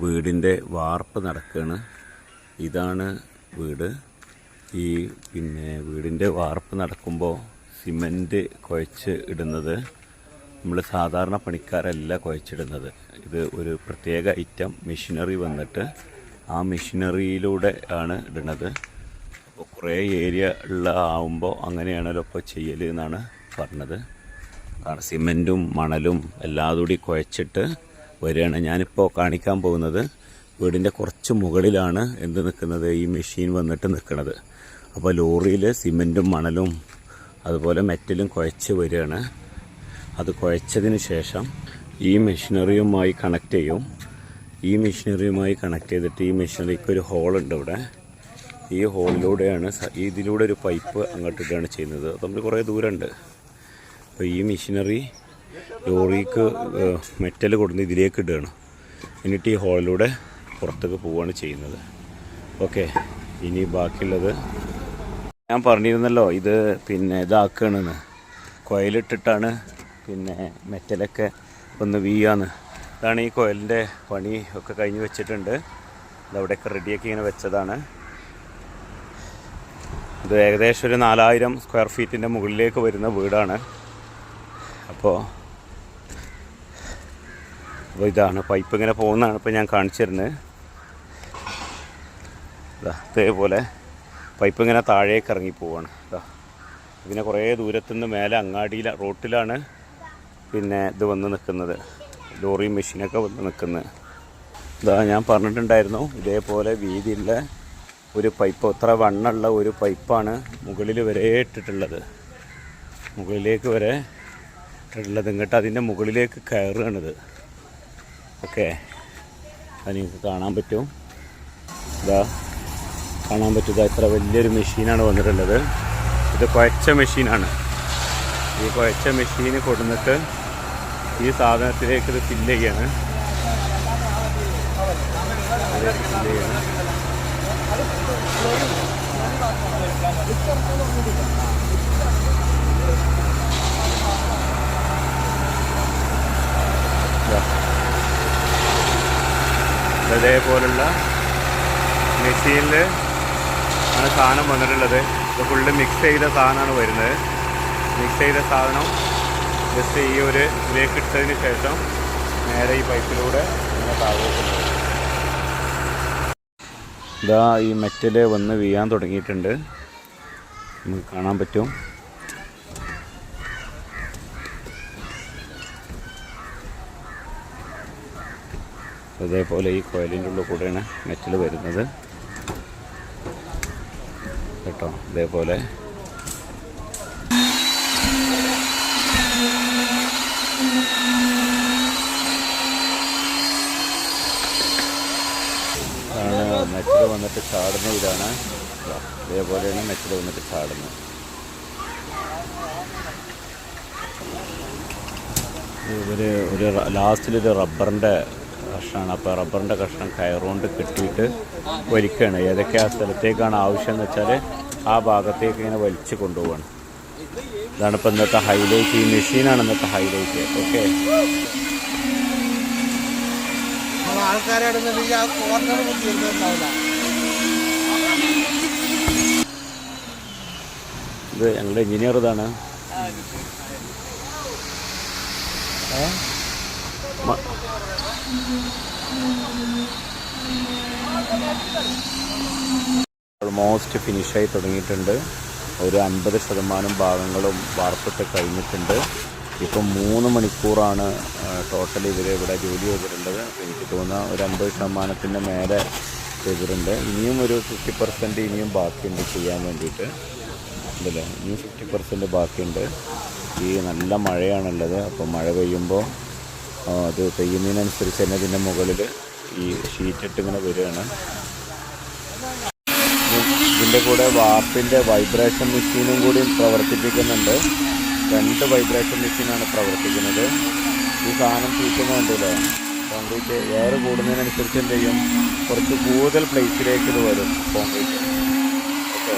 വീടിന്റെ വാർപ്പ് നടക്കുകയാണ് ഇതാണ് വീട്. ഈ പിന്നെ വീടിന്റെ വാർപ്പ് നടക്കുമ്പോൾ സിമന്റ് കുഴച്ച് ഇടുന്നത്. നമ്മൾ സാധാരണ പണിക്കാരല്ല കുഴച്ചിടുന്നത്. ഇത് ഒരു പ്രത്യേക ഐറ്റം മെഷീനറി വന്നിട്ട് ആ മെഷീനറിയിലൂടെ ആണ് ഇടുന്നത്. അപ്പോൾ കുറേ ഏരിയ ഉള്ള ആവുമ്പോൾ അങ്ങനെയാണല്ലോ ഇപ്പോൾ ചെയ്യൽ എന്നാണ് പറഞ്ഞത്. കാരണം സിമെന്റും മണലും എല്ലാം കൂടി കുഴച്ചിട്ട് വരികയാണ്. ഞാനിപ്പോൾ കാണിക്കാൻ പോകുന്നത് വീടിന്റെ കുറച്ച് മുകളിലാണ് എന്ത് നിൽക്കുന്നത്? ഈ മെഷീൻ വന്നിട്ട് നിൽക്കുന്നത് അപ്പോൾ ലോറിയിൽ സിമെന്റും മണലും അതുപോലെ മെറ്റലും കുഴച്ച് വരികയാണ്. അത് കുഴച്ചതിന് ശേഷം ഈ മെഷീനറിയുമായി കണക്ട് ചെയ്യും. ഈ മെഷീനറിയുമായി കണക്ട് ചെയ്തിട്ട് ഈ മെഷീനറിക്ക് ഒരു ഹോളുണ്ട് ഇവിടെ. ഈ ഹോളിലൂടെയാണ് ഇതിലൂടെ ഒരു പൈപ്പ് അങ്ങോട്ടിട്ടാണ് ചെയ്യുന്നത്. അത് നമ്മൾ കുറേ ദൂരമുണ്ട്. അപ്പോൾ ഈ മെഷീനറി ലോറിക്ക് മെറ്റൽ കൊടുന്ന് ഇതിലേക്ക് ഇടുകയാണ്. എന്നിട്ട് ഈ ഹോളിലൂടെ പുറത്തേക്ക് പോവുകയാണ് ചെയ്യുന്നത്. ഓക്കെ ഇനി ബാക്കിയുള്ളത് ഞാൻ പറഞ്ഞിരുന്നല്ലോ ഇത് പിന്നെ ഇതാക്കണമെന്ന് കോയിലിട്ടിട്ടാണ് പിന്നെ മെറ്റലൊക്കെ ഒന്ന് വീയാന്ന് ഇതാണ് ഈ കോയിലിന്റെ പണി ഒക്കെ കഴിഞ്ഞ് വെച്ചിട്ടുണ്ട്. ഇതവിടെയൊക്കെ റെഡിയാക്കി ഇങ്ങനെ വെച്ചതാണ്. ഇത് ഏകദേശം ഒരു നാലായിരം സ്ക്വയർ ഫീറ്റിന്റെ മുകളിലേക്ക് വരുന്ന വീടാണ്. അപ്പോൾ അപ്പോൾ ഇതാണ് പൈപ്പ് ഇങ്ങനെ പോകുന്നതാണ് ഇപ്പോൾ ഞാൻ കാണിച്ചു തരുന്നത്. ഇതാ ഇതേപോലെ പൈപ്പ് ഇങ്ങനെ താഴേക്ക് ഇറങ്ങി പോവാണ്. ഇതാ ഇതിനെ കുറേ ദൂരത്തുനിന്ന് മേലെ അങ്ങാടിയിൽ റോട്ടിലാണ് പിന്നെ ഇത് വന്ന് നിൽക്കുന്നത്. ലോറിയും മെഷീനൊക്കെ വന്ന് നിൽക്കുന്നത്. ഇതാ ഞാൻ പറഞ്ഞിട്ടുണ്ടായിരുന്നു ഇതേപോലെ വീതിയുള്ള ഒരു പൈപ്പ് അത്ര വണ്ണുള്ള ഒരു പൈപ്പാണ് മുകളിൽ വരെ ഇട്ടിട്ടുള്ളത്. മുകളിലേക്ക് വരെ ഇട്ടിട്ടുള്ളത്. ഇങ്ങോട്ട് അതിന്റെ മുകളിലേക്ക് കയറുകയാണിത്. ഓക്കെ അത് നിങ്ങൾക്ക് കാണാൻ പറ്റും. ഇതാ കാണാൻ പറ്റുക ഇത്ര വലിയൊരു മെഷീനാണ് വന്നിട്ടുള്ളത്. ഇത് കുഴച്ച മെഷീനാണ്. ഈ കുഴച്ച മെഷീന് കൊടുന്നിട്ട് ഈ സാധനത്തിലേക്ക് ഇത് ഫില്ല് ചെയ്യാണ്. ഫില്ല് ചെയ്യാണ്. ഇതേപോലുള്ള മെഷീനിൽ ആണ് സാധനം വന്നിട്ടുള്ളത്. ഇത് ഫുള്ള് മിക്സ് ചെയ്ത സാധനമാണ് വരുന്നത്. മിക്സ് ചെയ്ത സാധനം ജസ്റ്റ് ഈ ഒരു ഇതിലേക്ക് ഇട്ടതിന് ശേഷം നേരെ ഈ പൈപ്പിലൂടെ ഇങ്ങനെ താഴോട്ട് ഇതാ ഈ മെറ്റൽ വന്ന് വീഴാൻ തുടങ്ങിയിട്ടുണ്ട്. നമുക്ക് കാണാൻ പറ്റും. അതേപോലെ ഈ കോയിലിന്റെ ഉള്ളിൽ കൂടെയാണ് മെറ്റൽ വരുന്നത്. കേട്ടോ ഇതേപോലെ. മെറ്റൽ വന്നിട്ട് ചാടുന്ന ഇതാണ്. ഇതാ, ഇതേപോലെയാണ് മെറ്റൽ വന്നിട്ട് ചാടുന്നത്. ഇവർ ഒരു ലാസ്റ്റിലൊരു റബ്ബറിന്റെ കഷ്ണമാണ്. അപ്പോൾ റബ്ബറിന്റെ കഷ്ണം കയറുകൊണ്ട് കെട്ടിയിട്ട് വലിക്കുകയാണ്. ഏതൊക്കെ ആ സ്ഥലത്തേക്കാണ് ആവശ്യം എന്ന് വെച്ചാൽ ആ ഭാഗത്തേക്ക് ഇങ്ങനെ വലിച്ചു കൊണ്ടുപോവാണ്. ഇതാണ് ഇപ്പോൾ ഇന്നത്തെ ഹൈലൈറ്റ് ഈ മെഷീനാണ് ഇന്നത്തെ ഹൈലൈറ്റ് ഓക്കെ ഇത് ഞങ്ങളുടെ എഞ്ചിനീയർ ഇതാണ്. മ- ഓൾമോസ്റ്റ് ഫിനിഷായി തുടങ്ങിയിട്ടുണ്ട്. ഒരു അൻപത് ശതമാനം ഭാഗങ്ങളും വാർപ്പിട്ട് കഴിഞ്ഞിട്ടുണ്ട്. ഇപ്പം മൂന്ന് മണിക്കൂറാണ് ടോട്ടൽ ഇവർ ഇവിടെ ജോലി ചെയ്തിട്ടുള്ളത്. എനിക്ക് തോന്നുന്ന ഒരു അൻപത് ശതമാനത്തിന്റെ മേലെ ചെയ്തിട്ടുണ്ട്. ഇനിയും ഒരു ഫിഫ്റ്റി പെർസെന്റ് ഇനിയും ബാക്കിയുണ്ട് ചെയ്യാൻ വേണ്ടിയിട്ട്. ഉണ്ടല്ലേ ഇനിയും ഫിഫ്റ്റി പെർസെന്റ് ബാക്കിയുണ്ട്. ഈ നല്ല മഴയാണുള്ളത്. അപ്പോൾ മഴ പെയ്യുമ്പോൾ അത് പെയ്യുന്നതിനനുസരിച്ച് തന്നെ ഇതിന്റെ മുകളിൽ ഈ ഷീറ്റിട്ട് ഇങ്ങനെ വരികയാണ്. ഇതിന്റെ കൂടെ വാർപ്പിന്റെ വൈബ്രേഷൻ മെഷീനും കൂടി പ്രവർത്തിപ്പിക്കുന്നുണ്ട്. രണ്ട് വൈബ്രേഷൻ മെഷീനാണ് പ്രവർത്തിക്കുന്നത്. ഈ സാധനം തീർക്കുന്നുണ്ടല്ലോ കോൺക്രീറ്റ് എയർ കൂടുന്നതിനനുസരിച്ച് എന്ത് ചെയ്യും? കുറച്ച് കൂടുതൽ പ്ലേസിലേക്ക് ഇത് വരും. Concrete okay